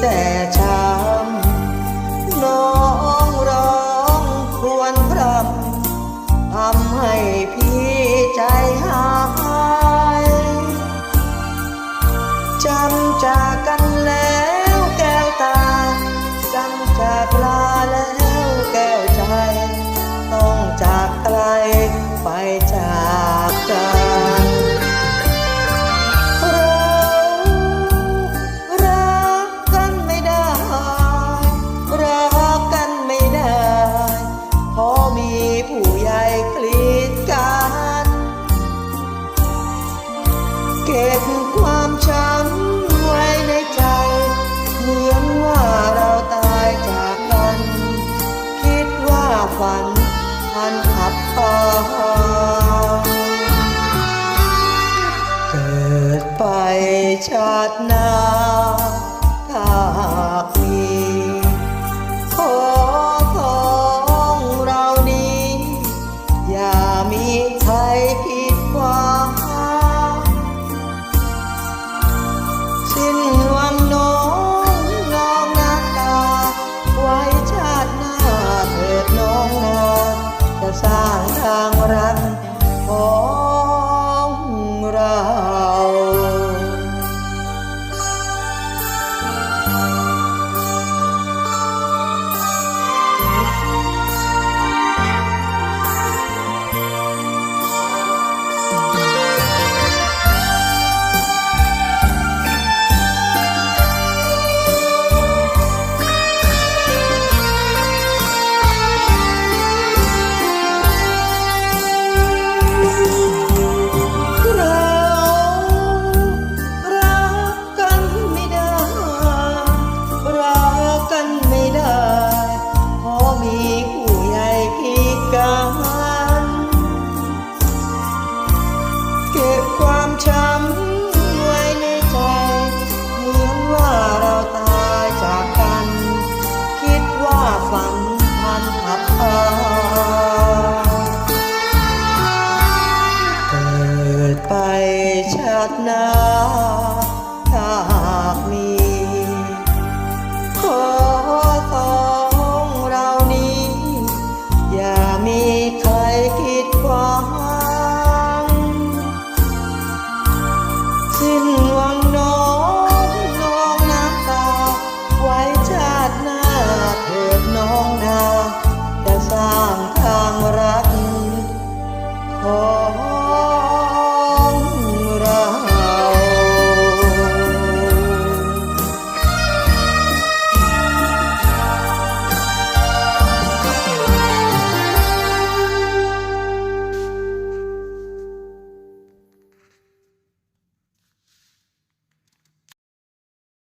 แต่ช้ำน้องร้องครวญพรำทำให้พี่ใจหายจำจากกันแล้วแก้วตาจำจากลาแล้วแก้วใจ ต้องจากไกลไปจากกัน บความช้ำไว้ในใจ เหมือนว่าเราตายจากกัน คิดว่าฝันพันขับตาเกิดไปชาติหน้า ถิดน้องนาจะสร้างทางรักของเรา มีใครคิดคว้า